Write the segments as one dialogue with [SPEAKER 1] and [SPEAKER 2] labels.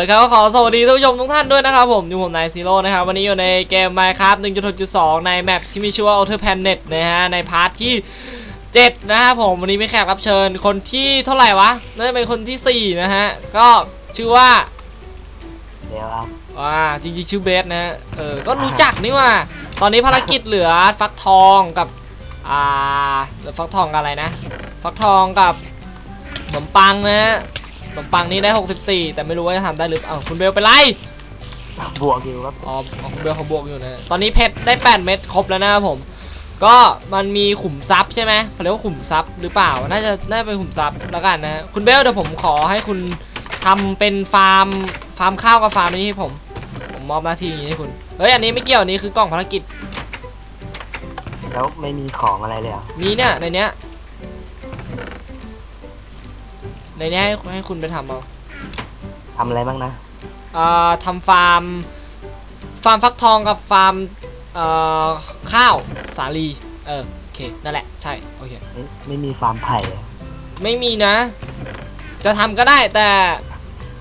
[SPEAKER 1] ล่น
[SPEAKER 2] เอาเลยครับขอสวัสดีท่านผู้ชมทุกท่านด้วยนะครับผมอยู่ผมนายซีโร่นะครับวันนี้อยู่ในเกม Minecraft 1.6.2 ในแมปที่มีชื่อว่า Outer Planet นะฮะในพาร์ทที่ 7 นะครับผมวันนี้มีแขกรับเชิญคนที่เท่าไหร่วะน่าจะเป็นคนทีสี่4 นะฮะ ก็ชื่อว่า
[SPEAKER 1] เดี๋ยวครับ
[SPEAKER 2] ว่าจริงๆชื่อเบสนะฮะเออก็รู้จักนี่ว่า ตอนนี้ภารกิจเหลือฟักทองกับอ่าเหลือฟักทองกับอะไรนะ ฟักทองกับขนมปังนะฮะขน มปังนี้ได้ 64 แต่ไม่รู้ว่าจะทำได้หรือเปล่าคุณเบลเป็นไร
[SPEAKER 1] บวกอยู่ครับ
[SPEAKER 2] อ๋อคุณเบลเขาบวกอยู่นะตอนนี้เพชรได้ 8 เม็ดครบแล้วนะครับผม ก็มันมีขุมทรัพย์ใช่ไหมเขาเรียกว่าขุมทรัพย์หรือเปล่า น่าจะน่าจะเป็นขุมทรัพย์แล้วกันนะฮะคุณเบลเดี๋ยวผมขอให้คุณทำเป็นฟาร์มฟาร์มข้าวกับฟาร์มนี้ให้ผม ผมมอบหน้าที่นี้ให้คุณเฮ้ยอันนี้ไม่เกี่ยวอันนี้คือกล่องภารกิจ
[SPEAKER 1] แล้วไม่มีของอะไรเลยเหรอ
[SPEAKER 2] มีเนี่ยในเนี้ย ในเนี้ยให้ให้คุณไปทำเอา
[SPEAKER 1] ทำอะไรบ้างนะ
[SPEAKER 2] เอ่อทำฟาร์ม ฟาร์มฟักทองกับฟาร์มเอ่อข้าวสาลีเออโอเคนั่นแหละใช่โอเค
[SPEAKER 1] ไม่ไม่มีฟาร์มไผ่เหรอ
[SPEAKER 2] ไม่มีนะ จะทำก็ได้แต่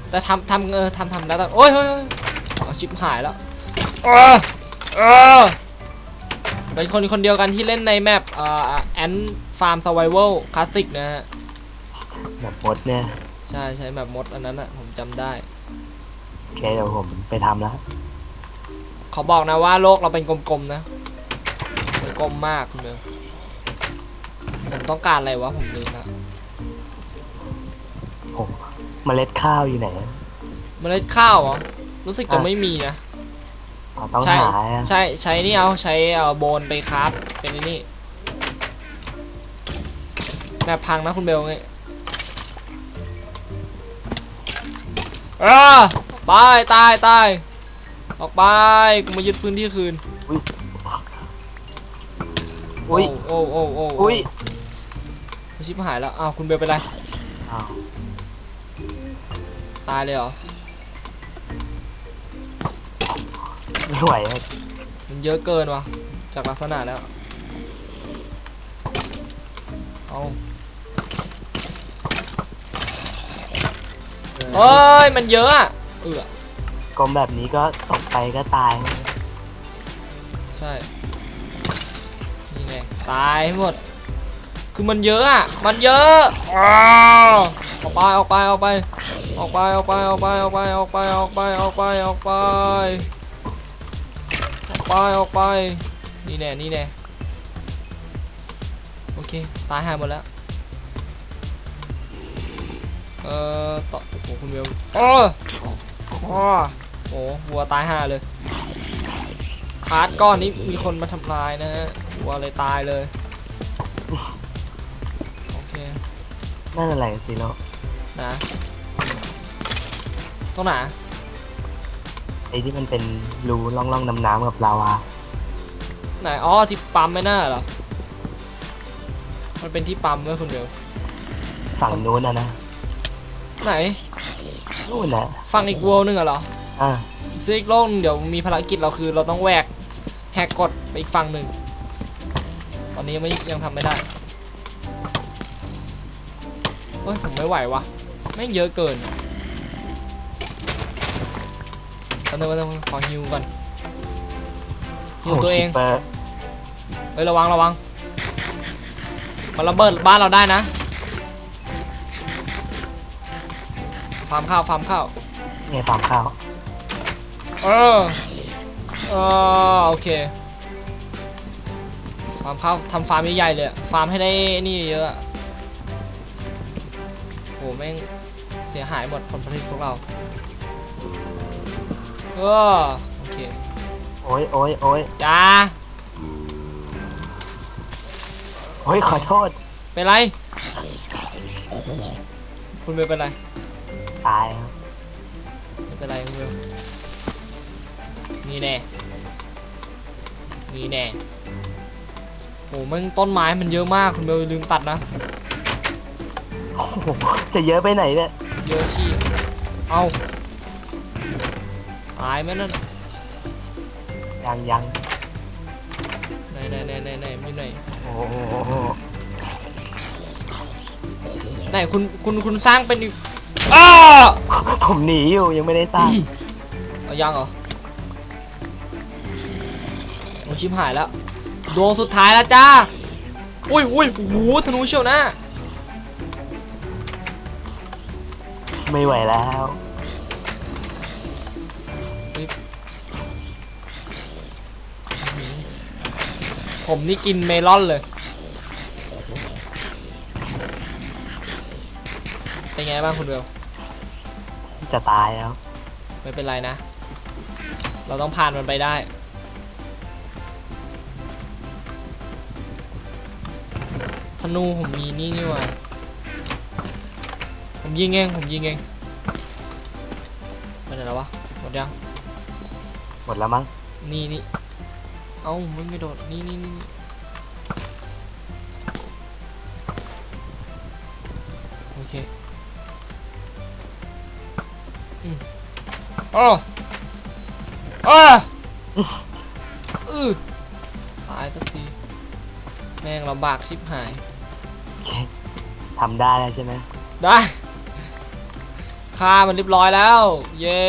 [SPEAKER 2] แต่ทำทำเออทำทำแล้วแต่โอ้ยเฮ้ยเฮ้ยเอาชิปหายแล้วเออเออเป็นคนคนเดียวกันที่เล่นในแมปเอ่อแอนฟาร์มสไวเวลคลาสสิกนะฮะ
[SPEAKER 1] แบบมดเนี่ย
[SPEAKER 2] ใช่ใช่แบบมดอันนั้นอะผมจำได้
[SPEAKER 1] โอเคเดี๋ยวผมไปทำแล้ว
[SPEAKER 2] เขาบอกนะว่าโลกเราเป็นกลมๆนะเป็นกลมมากคุณเบลผมต้องการอะไรวะผมลืมละ
[SPEAKER 1] ผมเมล็ดข้าวอยู่ไหน
[SPEAKER 2] เมล็ดข้าวเหรอรู้สึกจะ
[SPEAKER 1] อะ
[SPEAKER 2] ไม่มีนะ
[SPEAKER 1] อ๋อต้อง
[SPEAKER 2] ใช่
[SPEAKER 1] หาอะ
[SPEAKER 2] ใช่ใช้นี่เอาใช้เอ่อโบนไปคราฟเป็นไอ้นี่แม่พังนะคุณเบลไง เออไปตายตายออกไปกูมายึดพื้นที่คืน
[SPEAKER 1] อุ้ย
[SPEAKER 2] โอ้โอ้โอ้โอุ้
[SPEAKER 1] ย
[SPEAKER 2] ชิบหายแล้วอ้าวคุณเบลเป็นไร
[SPEAKER 1] อ้าว
[SPEAKER 2] ตายเลยเหรอ
[SPEAKER 1] ไม่ไหวอะ
[SPEAKER 2] มันเยอะเกินวะจากลักษณะแล้วเอา เอ้ย มันเยอะอะเออก
[SPEAKER 1] ลมแบบนี้ก็ตกไปก็ตาย
[SPEAKER 2] ใช่ นี่ไง ตายหมด คือมันเยอะอะมันเยอะอ้าวออกไปออกไปออกไป ออกไปออกไปออกไปออกไปออกไปออกไปออกไปออกไปออกไปออกไป นี่แน่นี่แน่โอเค ตายหายหมดแล้ว เอ่อต่อโอ้โหคุณเบลโอ้โอ้โหวัวตายห่าเลยคาร์ดก้อนนี้มีคนมาทำลายนะฮะวัวเลยตายเลยโอเค
[SPEAKER 1] นั่นอะไรสิโล
[SPEAKER 2] นะตรงไหน
[SPEAKER 1] ไอ้ที่มันเป็นรูล่องๆน้ำๆกับลาวา
[SPEAKER 2] ไหนอ๋อที่ปั๊มไม่น่าเหรอมันเป็นที่ปั๊มเมื่อคุณเดียว
[SPEAKER 1] ฝั่งนู้นนะนะ
[SPEAKER 2] ไหน
[SPEAKER 1] นู่นนะ
[SPEAKER 2] ฝั่งอีกวัวนึงอะเหรอ
[SPEAKER 1] อ่า
[SPEAKER 2] อีกซีกโลกหนึ่งเดี๋ยวมีภารกิจเราคือเราต้องแหวกแหกกฎไปอีกฝั่งหนึ่ง ตอนนี้ยังไม่ยังทำไม่ได้เฮ้ยผมไม่ไหววะแม่งเยอะเกินตอนนึงวันนึงขอฮิวก่อนฮิวตัวเอง
[SPEAKER 1] โคิปปร์
[SPEAKER 2] เฮ้ยระวังระวังมันระเบิดบ้านเราได้นะ ฟาร์มข้าวฟาร์มข้าว
[SPEAKER 1] ไงฟาร์มข้าว
[SPEAKER 2] เออเออโอเคฟาร์มข้าวทำฟาร์มใหญ่ๆเลยอะฟาร์มให้ได้นี่เยอะอะโหแม่งเสียหายหมดผลผลิตพวกเราเออโอเค
[SPEAKER 1] โอ้ยโอ้ยโอ้ย
[SPEAKER 2] อยา
[SPEAKER 1] โอ้ยขอโทษ
[SPEAKER 2] เป็นไร คุณเบลเป็นไร
[SPEAKER 1] ตายครับ
[SPEAKER 2] ไม่เป็นไรคุณเบลนี่แน่นี่แน่โหแม่งต้นไม้มันเยอะมากคุณเบลอย่าลืมตัดนะ
[SPEAKER 1] โอ้โหจะเยอะไปไหนเนี่ย
[SPEAKER 2] เยอะชีพเอาตายไหมนั่นน่ะ
[SPEAKER 1] ยังยัง
[SPEAKER 2] ไหนไหนไหนไหนไหนมีไหน
[SPEAKER 1] โอ้โห
[SPEAKER 2] ไหนคุณคุณคุณสร้างเป็นอีกโอ้า
[SPEAKER 1] ผมหนีอยู่ยังไม่ได้สร้าง
[SPEAKER 2] เอายังเหรอโอ้ชิบหายแล้วดวงสุดท้ายแล้วจ้าอุ้ยอุ้ยโอ้โหธนูเชียวนะ
[SPEAKER 1] ไม่ไหวแล้ว
[SPEAKER 2] ผมนี่กินเมลอนเลย เป็นไงบ้างคุณเบล
[SPEAKER 1] จะตายแล้ว
[SPEAKER 2] ไม่เป็นไรนะ เราต้องผ่านมันไปได้ ธนูผมมีนี่นี่หว่าผมยิงเองผมยิงเองไปไหนแล้ววะหมดยัง
[SPEAKER 1] หมดแล้วมั้ง
[SPEAKER 2] นี่นี่เอ้ามันไม่โดดนี่นี่นี่ อ๋ออ๋ออือตายสักที แม่งลำบากชิบหาย
[SPEAKER 1] ทำได้แล้วใช่ไหม
[SPEAKER 2] ได้ฆ่ามันเรียบร้อยแล้ว เย้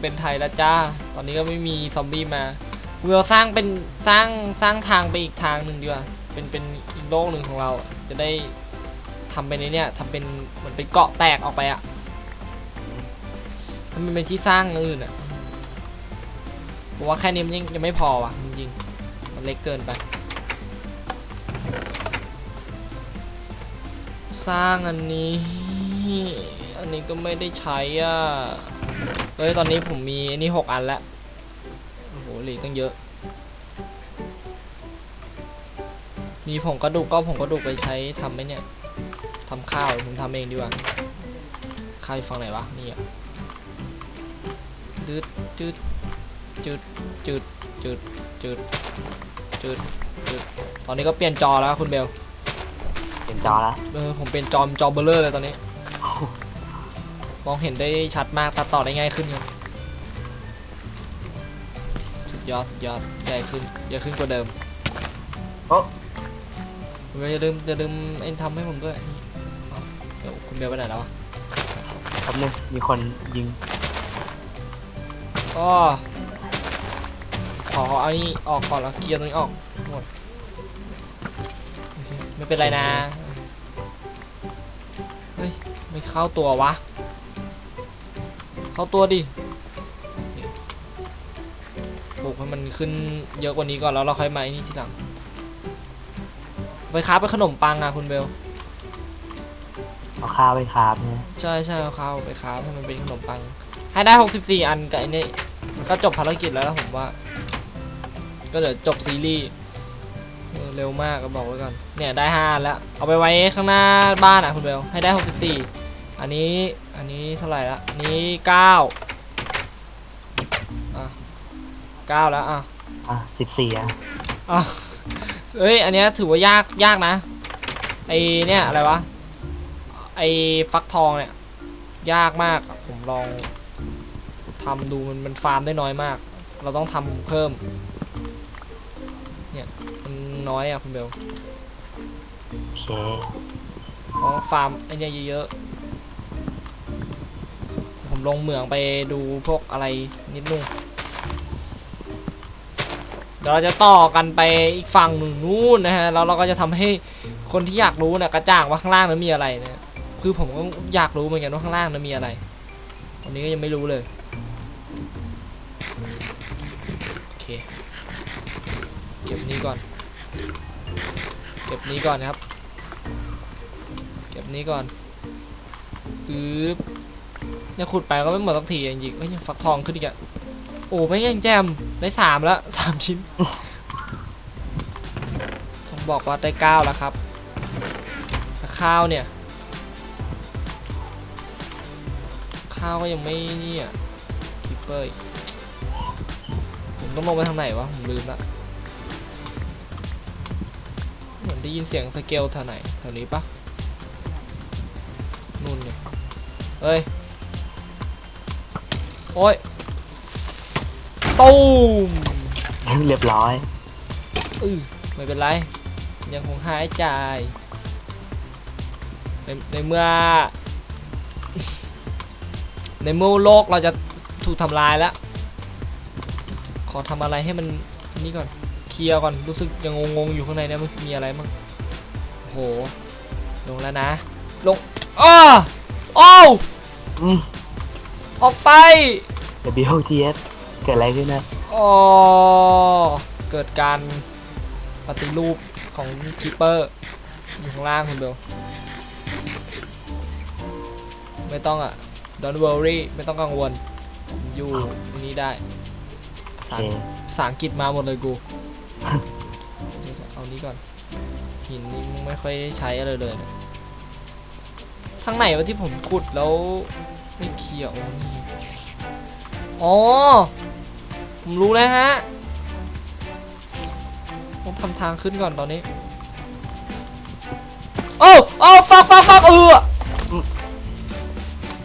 [SPEAKER 2] เป็นไทยแล้วจ้า ตอนนี้ก็ไม่มีซอมบี้มาเราสร้างเป็นสร้างสร้างทางไปอีกทางหนึ่งดีกว่าเป็นเป็นอีกโลกหนึ่งของเรา จะได้ทำเป็นในเนี้ยทำเป็นเหมือนเป็นเกาะแตกออกไปอะ มันเป็นที่สร้างอื่นอะเพราะว่าแค่นี้มันยังยังไม่พอว่ะจริงๆมันเล็กเกินไป สร้างอันนี้ อันนี้ก็ไม่ได้ใช้อะเฮ้ยตอนนี้ผมมีอันนี้หกอันแล้วโอ้โหเหลือตั้งเยอะมีผงกระดูกก็ผงกระดูกไปใช้ทำไหมเนี่ยทำข้าวผมทำเองดีกว่าข้าวอยู่ฝั่งไหนวะนี่อะ จืดจืดจืดจืดจืดจืดจืดจืดตอนนี้ก็เปลี่ยนจอแล้วคุณเบล
[SPEAKER 1] เห็นจอแล้ว
[SPEAKER 2] เออผมเป็นจอมจอเบลเลอร์เลยตอนนี้ มองเห็นได้ชัดมากตัดต่อได้ง่ายขึ้นครับสุดยอดสุดยอดใหญ่ขึ้นใหญ่ขึ้นกว่าเดิม
[SPEAKER 1] โอ้
[SPEAKER 2] คุณเบลอย่าลืมอย่าลืมเอ็นทำให้ผมด้วยนี่เอาเดี๋ยวคุณเบลไปไหนแล้ววะ
[SPEAKER 1] แป๊บนึงมีคนยิง
[SPEAKER 2] ก็ขอเอานี่ออกก่อนแล้วเคลียร์ตรงนี้ออกหมดโอเคไม่เป็นไรนะเฮ้ยไม่เข้าตัววะ เข้าตัวดิโอเคปลูกให้มันขึ้นเยอะกว่านี้ก่อนแล้วเราค่อยมาไอ้นี่ทีหลัง ไปค้าไปนขนมปังอะคุณเบล
[SPEAKER 1] เอาข้าวไปคาบเนี่ย
[SPEAKER 2] ใช่ใช่เอาข้าวไปค้าให้มันเป็นขนมปัง ให้ได้ 64 อันกับไอ้นี่มัน ก็จบภารกิจแล้วนะผมว่า ก็เดี๋ยวจบซีรีส์เออเร็วมากก็บอกไว้ก่อนเนี่ยได้5อันแล้ว เอาไปไว้ข้างหน้าบ้านอะคุณเบลให้ได้ 64 อันนี้อันนี้เท่าไหร่ละอันนี้9อะ9แล้วอะ
[SPEAKER 1] อะสิบสี่อะ
[SPEAKER 2] เอ้ยอันเนี้ยถือว่ายากยากนะไอเนี่ยอะไรวะไอฟักทองเนี่ยยากมากอะผมลอง ทำดูมันมันฟาร์มได้น้อยมาก เราต้องทำเพิ่ม เนี่ยมันน้อยอะคุณเบล
[SPEAKER 1] โอเค
[SPEAKER 2] เพราะฟาร์มไอเนี่ยเยอะๆผมลงเหมืองไปดูพวกอะไรนิดนึงเดี๋ยวเราจะต่อกันไปอีกฝั่งหนึ่งนู่นนะฮะแล้วเราก็จะทำให้คนที่อยากรู้เนี่ยกระจ่างว่าข้างล่างนั้นมีอะไรเนี่ยคือผมก็อยากรู้เหมือนกันว่าข้างล่างนั้นมีอะไรตอนนี้ก็ยังไม่รู้เลย โอเค เก็บนี้ก่อน เก็บนี้ก่อนนะครับ เก็บนี้ก่อนปึ๊บเนี่ยขุดไปก็ไม่หมดสักทีจริงๆเอ้ยยังฟักทองขึ้นอีกอะโอ้ไม่ยังแจมได้สามแล้วสามชิ้นต้องบอกว่าได้เก้าแล้วครับข้าวเนี่ย ข้าวก็ยังไม่นี่อะ เปอร์อีกผมต้องลงไปทางไหนวะ ผมลืมละ เหมือนได้ยินเสียงสเกลแถวไหนแถวนี้ปะนู่นเนี่ยเฮ้ย โอ้ยตูม
[SPEAKER 1] เรียบร้อย
[SPEAKER 2] อือไม่เป็นไร ยังคงหายใจในในเมื่อ ในเมื่อโลกเราจะ ถูกทำลายแล้ว ขอทำอะไรให้มันนี่ก่อน เคลียร์ก่อน รู้สึกยังงงๆอยู่ข้างในเนี่ยมันมีอะไรบ้างโอ้โห ลงแล้วนะ ลงอ้อโอ้ว
[SPEAKER 1] อืม
[SPEAKER 2] ออกไป
[SPEAKER 1] WTS เกิดอะไรขึ้นนะ
[SPEAKER 2] อ๋อเกิดการปฏิรูปของคีเปอร์ อยู่ข้างล่างคุณเบลไม่ต้องอะ don't worry ไม่ต้องกังวลผม อยู่ในนี้ได้ภา
[SPEAKER 1] โอ
[SPEAKER 2] ษา
[SPEAKER 1] เค
[SPEAKER 2] ภาษาอังกฤษมาหมดเลยกูเดี๋ยวเอานี้ก่อนหินนี่ไม่ค่อยได้ใช้อะไรเลยเนี่ยทางไหนวะที่ผมขุดแล้วไม่เคลียร์โอ้นี่อ๋อผมรู้แล้วฮะต้องทำทางขึ้นก่อนตอนนี้ โอ้โอ้ฟักฟักฟักเออ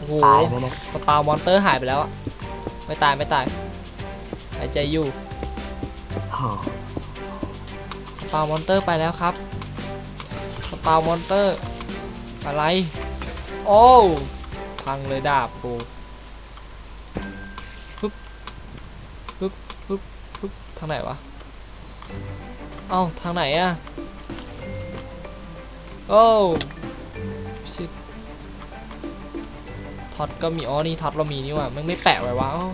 [SPEAKER 2] โอ้โห
[SPEAKER 1] ตายไหมเนี่ย
[SPEAKER 2] สปาวมอนเตอร์หายไปแล้วอะไม่ตายไม่ตายหายใจอยู่
[SPEAKER 1] โอ้
[SPEAKER 2] สปาวมอนเตอร์ไปแล้วครับสปาวมอนเตอร์อะไร โอ้วพังเลยดาบกูปึ๊บปึ๊บปึ๊บปึ๊บทางไหนวะเอ้าทางไหนอะโอ้ชิ ท็อตก็มีอ๋อนี่ท็อตเรามีนี่หว่ามันไม่แปะไว้วะเอ้า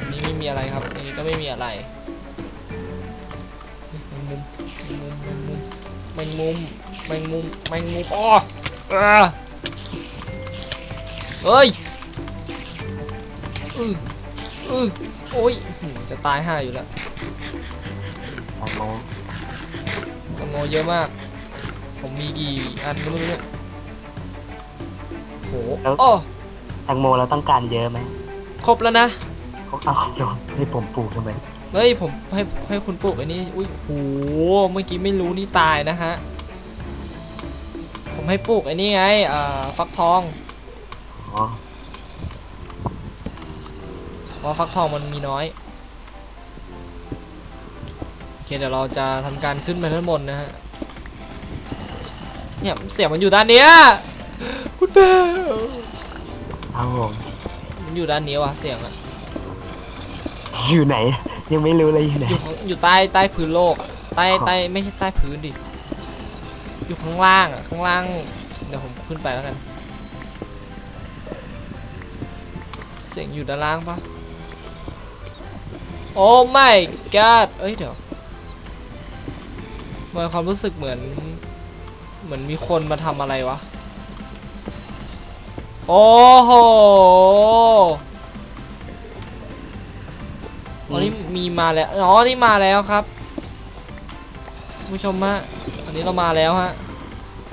[SPEAKER 2] อันนี่ไม่มีอะไรครับอันนี้ก็ไม่มีอะไรแมงมุมแมงมุมแมงมุมแมงมุมแมงมุมอ๋ออ่าเอ้ยอืออือโอ้ยหืมจะตายห่าอยู่แล้ว
[SPEAKER 1] แตงโม
[SPEAKER 2] แตงโมเยอะมาก ผมมีกี่อันก็ไม่รู้เนี่ย โหโอ้
[SPEAKER 1] แตงโมเราต้องการเยอะไหม
[SPEAKER 2] ครบแล้วนะ
[SPEAKER 1] เขาเอาโยนให้ผมปลูกทำไม
[SPEAKER 2] เฮ้ยผมให้ให้คุณปลูกอันนี้อุ้ยโหเมื่อกี้ไม่รู้นี่ตายนะฮะผมให้ปลูกไอ้นี่ไงอ่าฟักทอง
[SPEAKER 1] อ๋อ
[SPEAKER 2] เพราะฟักทองมันมีน้อยโอเคเดี๋ยวเราจะทำการขึ้นไปด้านบนนะฮะเนี่ยเสียงมันอยู่ด้านเนี้ย คุณเบล
[SPEAKER 1] เอาผม
[SPEAKER 2] มันอยู่ด้านนี้ว่ะเสียงอะ
[SPEAKER 1] อยู่ไหน ยังไม่รู้เลยอยู่ไหน
[SPEAKER 2] อยู่ข้างอยู่ใต้ใต้พื้นโลกอะใต้ใต้ไม่ใช่ใต้พื้นดิ อยู่ข้างล่างอะข้างล่าง เดี๋ยวผมขึ้นไปแล้วกัน เสียงอยู่ด้านล่างปะโอ้ไม่ god เอ้ยเดี๋ยวมันความรู้สึกเหมือน เหมือนมีคนมาทำอะไรวะ โอ้โหอ๋อนี่มีมาแล้ว อ๋อ นี่มาแล้วครับคุณผู้ชมฮะ อันนี้เรามาแล้วฮะ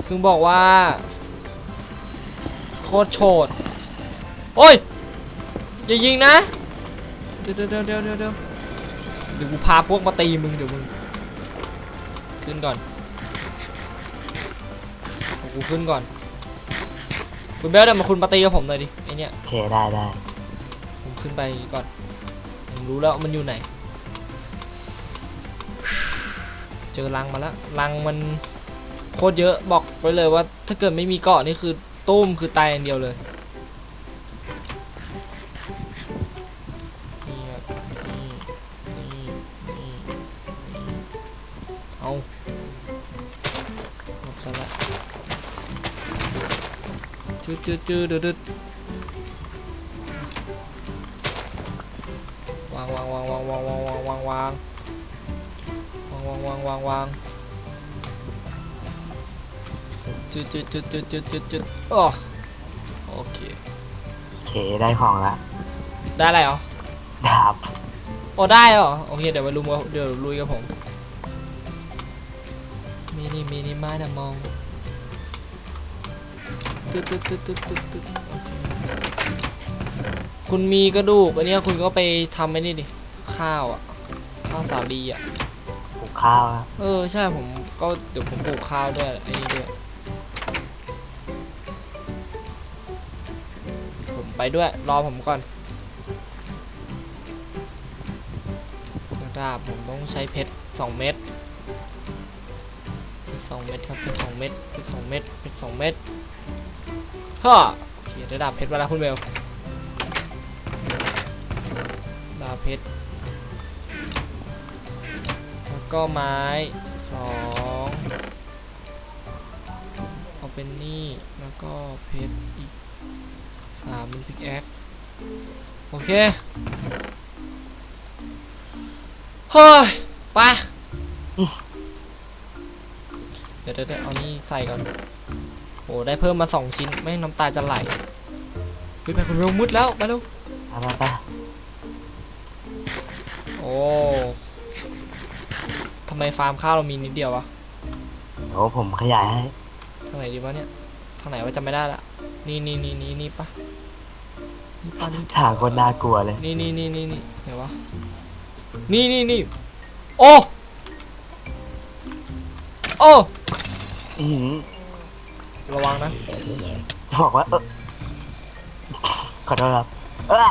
[SPEAKER 2] ซึ่งบอกว่า โคตรโฉด โอ้ย อย่ายิงนะ เดี๋ยวเดี๋ยวเดี๋ยวเดี๋ยวเดี๋ยวเดี๋ยวเดี๋ยวกูพาพวกมาตีมึงเดี๋ยวมึง ขึ้นก่อนเอากูขึ้นก่อน คุณเบลเดี๋ยวมาคุณมาตีกับผมหน่อยดิไอเนี้ย
[SPEAKER 1] โอเคได้ได้
[SPEAKER 2] ผมขึ้นไปก่อนผมรู้แล้วมันอยู่ไหน เจอรังมาแล้วรังมันโคตรเยอะบอกไว้เลยว่า ถ้าเกิดไม่มีเกาะนี่คือตุ้มคือตายอย่างเดียวเลย จืดจืดดดืดวางวางวางวางวางวางวางวางวางวางวางวางวางวางจืดจืดจืดจืดจืดจืดจืดอ๋อโอเค
[SPEAKER 1] โอเคได้ของละ
[SPEAKER 2] ได้อะไรเหรอ
[SPEAKER 1] ดาบ
[SPEAKER 2] โอ้ได้เหรอโอเคเดี๋ยวไปลุมกับเดี๋ยวลุยกับผมมินิมินิมาดามอง ตึ๊ดตึ๊ดตึ๊ดตึ๊ดตึ๊ดตึ๊ดคุณมีกระดูกอันเนี้ยคุณก็ไปทำไอ้นี่ดิข้าวอะข้าวสาลีอะ
[SPEAKER 1] ปลูกข้าวละ
[SPEAKER 2] เออใช่ผมก็เดี๋ยวผมปลูกข้าวด้วยไอ้นี่ด้วยผมไปด้วยรอผมก่อนดาบผมต้องใช้เพชรสองเม็ดเพชรสองเม็ดครับเพชรสองเม็ดเพชรสองเม็ดเพชรสองเม็ด ฮ่าโอเคยวได้ดาบเพชรมาแล้วคุณเบลดาบเพชรแล้วก็ไม้สองเอาเป็นนี่แล้วก็เพชรอีกสามเป็นพิกแอคโอเคเฮ้ยไปเดี๋ยวเดี๋ยวเดี๋ยวเอานี่ใส่ก่อน โอ้ได้เพิ่มมาสองชิ้นไม่งั้นน้ำตาจะไหลเฮ้ยไปคุณเร็วมืดแล้วไปเร็ว
[SPEAKER 1] เอามาไป
[SPEAKER 2] โอ้ทำไมฟาร์มข้าวเรามีนิดเดียววะ
[SPEAKER 1] โอ้ผมขยายให้
[SPEAKER 2] ทางไหนดีวะเนี่ยทางไหนว่าจำไม่ได้ละนี่นี่นี่นี่นี่ปะนี่ปะนี่
[SPEAKER 1] ฉากคนน่ากลัวเลย
[SPEAKER 2] นี่นี่นี่นี่นี่เดี๋ยววะนี่นี่นี่โอ้โอ้
[SPEAKER 1] อือหือ
[SPEAKER 2] ระวังนะ
[SPEAKER 1] จะบอกว่าเออขอโทษครับเออ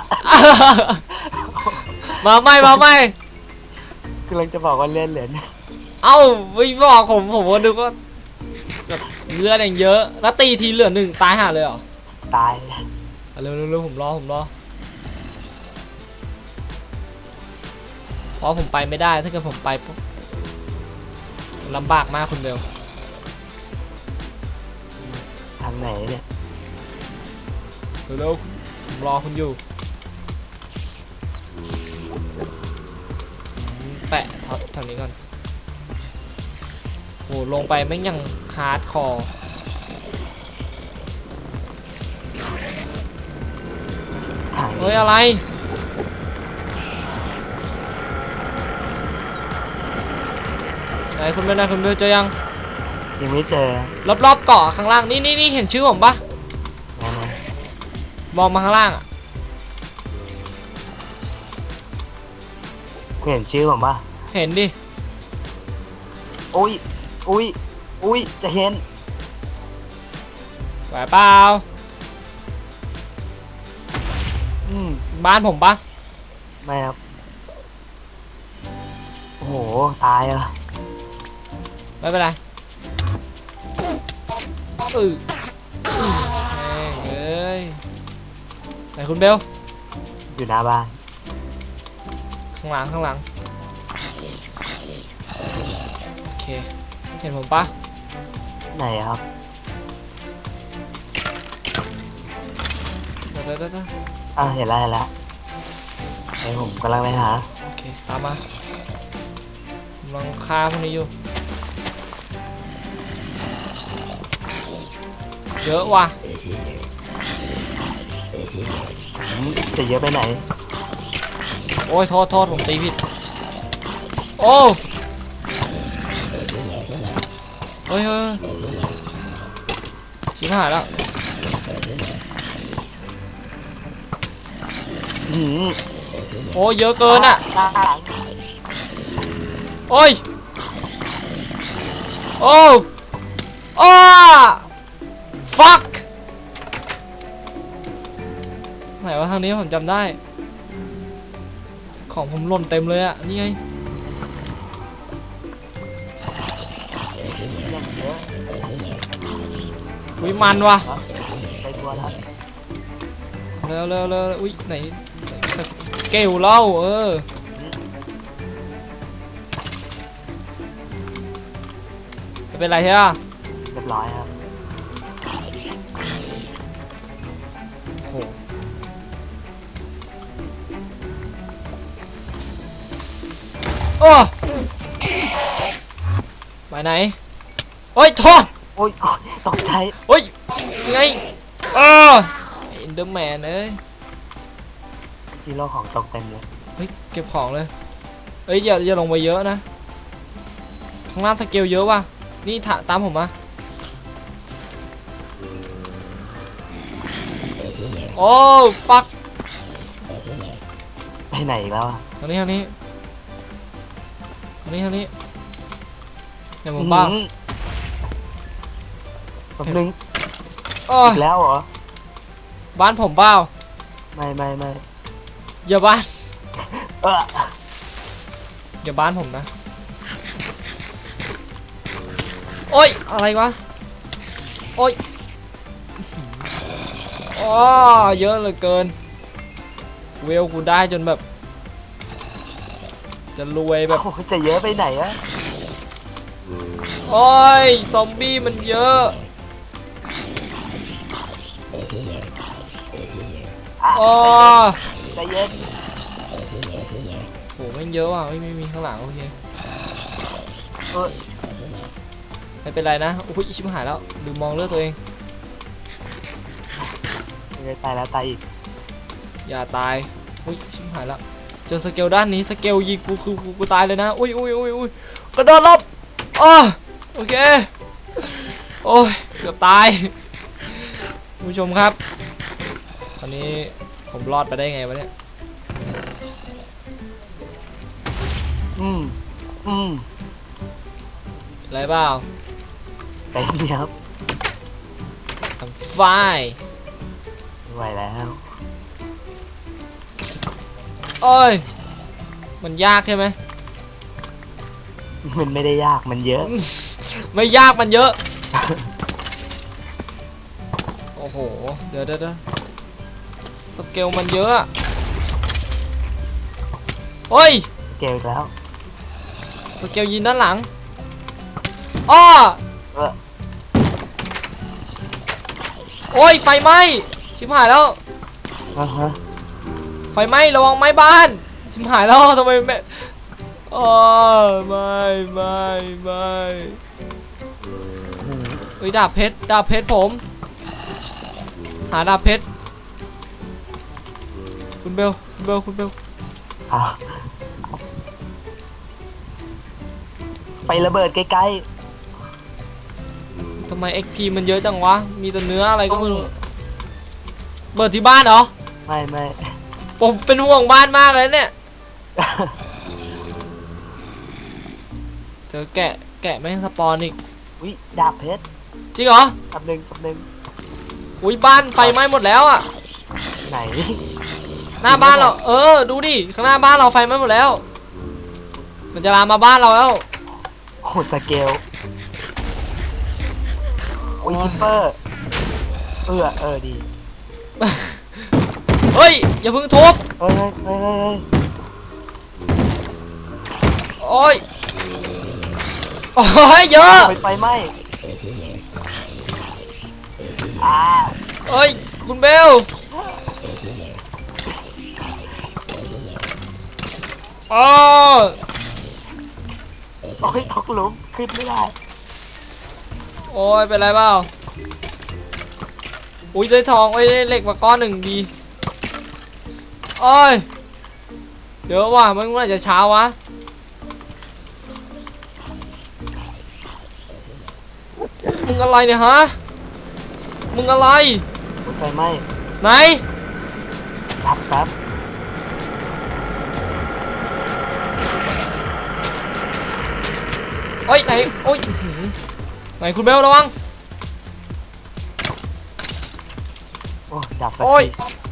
[SPEAKER 2] มาไม่มาไม่
[SPEAKER 1] กำลังจะบอกว่าเลื่อนเหรียญ
[SPEAKER 2] เอ้าไม่บอกผมผมก็นึกว่าแบบเลือดอย่างเยอะ แล้วตีทีเหลือหนึ่งตายห่าเลยเหรอ
[SPEAKER 1] ตาย
[SPEAKER 2] เอาเร็วเร็วเร็วผมรอผมรอเพราะผมไปไม่ได้ถ้าเกิดผมไปปุ๊บลำบากมากคุณเบล
[SPEAKER 1] ทางไหนเนี่ย
[SPEAKER 2] เร็วเร็วผมรอคุณอยู่อืมแปะท็อปทางนี้ก่อนโหลงไปแม่งยังฮาร์ดคอร์
[SPEAKER 1] ทาง
[SPEAKER 2] เฮ้ย อะไร ไหนคุณเบลไหนคุณเบลเจอยัง
[SPEAKER 1] ยังไม่เจอ
[SPEAKER 2] รอบๆเกาะข้างล่างนี่นี่นี่เห็นชื่อผมปะ
[SPEAKER 1] นะนะ
[SPEAKER 2] มองมาข้างล่างอะ
[SPEAKER 1] เห็นชื่อผมป่ะ
[SPEAKER 2] เห็นดิ
[SPEAKER 1] อุ้ยอุ้ยอุ้ยจะเห็น
[SPEAKER 2] ไหวเปล่า
[SPEAKER 1] อืม
[SPEAKER 2] บ้านผมปะ
[SPEAKER 1] ไม่ครับโอ้โหตายเหรอ
[SPEAKER 2] ไม่เป็นไร อืออือแม่งเอ้ยไหนคุณเบล
[SPEAKER 1] อยู่หน้าบ้าน
[SPEAKER 2] ข้างหลังข้างหลัง โอเค เห็นผมปะ
[SPEAKER 1] ไหนครับ
[SPEAKER 2] เดี๋ยวเดี๋ยวเดี๋ยวเดี๋ยว
[SPEAKER 1] อ้าวเห็นแล้วเห็นแล้วไอ้ผมกำลังไปหา
[SPEAKER 2] โอเค ตามมาผมกำลังฆ่าพวกนี้อยู่ เยอะว่ะ
[SPEAKER 1] อืมจะเยอะไปไหน
[SPEAKER 2] โอ้ยโทษโทษผมตีผิด โอ้เฮ้ยเฮ้ยชิบหายแล้ว
[SPEAKER 1] อืม
[SPEAKER 2] โอ้ยเยอะเกินอะ
[SPEAKER 1] ข้างหลัง
[SPEAKER 2] โอ้ย โอ้โอ้ fuck ไหนว่าทางนี้ผมจำได้ ของผมหล่นเต็มเลยอะนี่ไง
[SPEAKER 1] อุ้
[SPEAKER 2] ยมันว่ะเร็วเร็วเร็วอุ้ยไหนสเกลเล่าเออไม่เป็นไรใช่ปะ
[SPEAKER 1] เรียบร้อยครับ
[SPEAKER 2] อ้ไปไหนโอ้ยโทษ
[SPEAKER 1] โอ้ยโอ๊ยตกใจ
[SPEAKER 2] โอ้ยยังไงเอออินเดอร์แมนเอ้ย
[SPEAKER 1] ซีโร่ของตกเต็มเลย
[SPEAKER 2] เฮ้ยเก็บของเลยเอ้ยอย่าอย่าลงไปเยอะนะข้างล่างสเกลเยอะว่ะนี่ถาตามผมมาโอ้ฟัก
[SPEAKER 1] ไปไหนอีกแล้วอะ
[SPEAKER 2] ทางนี้ทางนี้ ทางนี้ทางนี้เดี๋ยวผมบ้าง
[SPEAKER 1] อืมแป๊บนึง
[SPEAKER 2] โอ้ย
[SPEAKER 1] อีกแล้วเหรอ
[SPEAKER 2] บ้านผมเปล่า
[SPEAKER 1] ไม่ไม่ไม่
[SPEAKER 2] อย่าบ้าน
[SPEAKER 1] เออ
[SPEAKER 2] อย่าบ้านผมนะ โอ้ย อะไรวะ โอ้ยอ๋อเยอะเหลือเกิน เวลกูได้จนแบบ จะรวยแบบ
[SPEAKER 1] โอ้โหจะเยอะไปไหนอะ
[SPEAKER 2] โอ้ย ซอมบี้มันเยอะ
[SPEAKER 1] อะ
[SPEAKER 2] อ๋อ
[SPEAKER 1] ใจเย็น
[SPEAKER 2] โหไม่งเยอะว่ะเฮ้ยไม่มีข้างหลังโอเค
[SPEAKER 1] เออ
[SPEAKER 2] ไม่เป็นไรนะอุ้ยชิบหายแล้วลืมมองเลือดตัวเอง
[SPEAKER 1] ไม่ได้ตายแล้วตายอีก
[SPEAKER 2] อย่าตาย อุ้ยชิบหายแล้ว เจอสเกลด้านนี้สเกลยิงกูคือกูกูตายเลยนะอุ้ยอุ้ยอุ้ยอุ้ยกระโดดหลบอ๋อโอเคโอ้ยเกือบตายคุณผู้ชมครับ ตอนนี้ผมรอดไปได้ไงวะเนี่ย
[SPEAKER 1] อืมอืม
[SPEAKER 2] อะไรเปล่า
[SPEAKER 1] ใจเย็นครับ
[SPEAKER 2] ทำไฟ
[SPEAKER 1] ไม่ไหวแล้ว
[SPEAKER 2] โอ้ย มันยากใช่ไหม
[SPEAKER 1] มันไม่ได้ยากมันเยอะ
[SPEAKER 2] ไม่ยากมันเยอะ โอ้โห เดี๋ยวเดี๋ยวเดี๋ยวสเกลมันเยอะอะโอ้ย
[SPEAKER 1] เกลอีกแล้ว
[SPEAKER 2] สเกลยิงด้านหลังอ้อ
[SPEAKER 1] เออ
[SPEAKER 2] โอ้ย ไฟไหม้ ชิบหายแล้ว
[SPEAKER 1] อ่าฮะ
[SPEAKER 2] ไฟไหม้ระวังไหม้บ้านชิบหายแล้วทำไมแม่อ๋อไม่ไม่ไม่เฮ้ยดาบเพชรดาบเพชรผม หาดาบเพชรคุณเบลคุณเบลคุณเบล
[SPEAKER 1] อะไประเบิดใกล้
[SPEAKER 2] ทำไม XP มันเยอะจังวะ มีแต่เนื้ออะไรก็ไม่รู้เบิดที่บ้านเหรอ
[SPEAKER 1] ๆไม่ไม่
[SPEAKER 2] ผมเป็นห่วงบ้านมากเลยเนี่ย เจอแกะแกะไม่งสปอนอีก
[SPEAKER 1] อุ้ยดาบเพชร
[SPEAKER 2] จริงเหรอ
[SPEAKER 1] คำหนึ่งคำหนึ่ง
[SPEAKER 2] อุ้ยบ้านไฟไหม้หมดแล้วอะ
[SPEAKER 1] ไหน
[SPEAKER 2] หน้าบ้านเรา เออ ดูดิ ข้างหน้าบ้านเราไฟไหม้หมดแล้ว มันจะลามมาบ้านเราแล้ว
[SPEAKER 1] โอ้โหสเกลอุ้ย คิปเปอร์ เออเออดี
[SPEAKER 2] เฮ้ย อย่าเพิ่งทุบ
[SPEAKER 1] เฮ้ยเฮ้ยเฮ้ยเฮ้ย
[SPEAKER 2] โอ้ยโอ้ยเยอะ
[SPEAKER 1] เฮ้ยไฟไหม้อ่า
[SPEAKER 2] เอ้ย คุณเบลอ๋อ
[SPEAKER 1] โอ้ยตกหลุมขึ้นไม่ได้
[SPEAKER 2] โอ้ย เป็นไรเปล่า อุ้ยได้ทองไว้ยได้เหล็กมาก้อนหนึ่งดี โอ้ยเดี๋ยวว่ะมันเมื่อไหร่จะเช้าวะมึงอะไรเนี่ยฮะมึงอะไร
[SPEAKER 1] ไฟไหม้
[SPEAKER 2] ไหน
[SPEAKER 1] ดับแป๊บ
[SPEAKER 2] โอ้ยไหนโอ้ยอื้อหือไหนคุณเบลระวัง
[SPEAKER 1] โอ้ดับสัก
[SPEAKER 2] โอ้ย
[SPEAKER 1] ที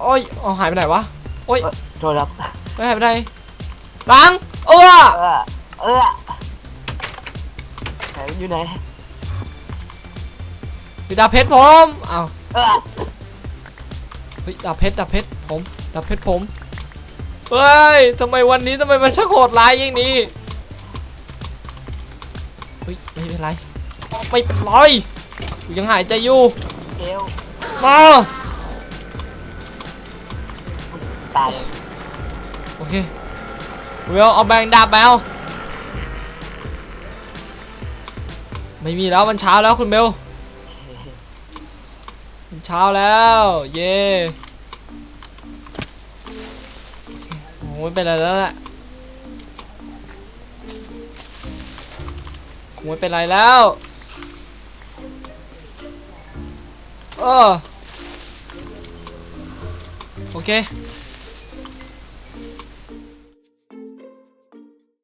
[SPEAKER 2] โอ้ยเอาหายไปไหนวะโอ้ย
[SPEAKER 1] เออโทษครับ
[SPEAKER 2] ไม่หายไปไหนหลังเออ
[SPEAKER 1] เออเออไหนมันอยู่ไหน
[SPEAKER 2] มีดาบเพชรผมอ้าว
[SPEAKER 1] เออ
[SPEAKER 2] เฮ้ยดาบเพชรดาบเพชรผมดาบเพชรผมเฮ้ยทำไมวันนี้ทำไมมันช่างโหดร้ายอย่างนี้เฮ้ยไม่เป็นไรไม่เป็นไรกูยังหายใจอยู่
[SPEAKER 1] เกล
[SPEAKER 2] มา
[SPEAKER 1] ตาย
[SPEAKER 2] โอเคเวลเอาแบงดาบแบลไม่มีแล้วมันเช้าแล้วคุณเบลมันเช้าแล้ว เย่โอ้ยเป็นไรแล้วแหละคงไม่เป็นไรแล้วเออโอเค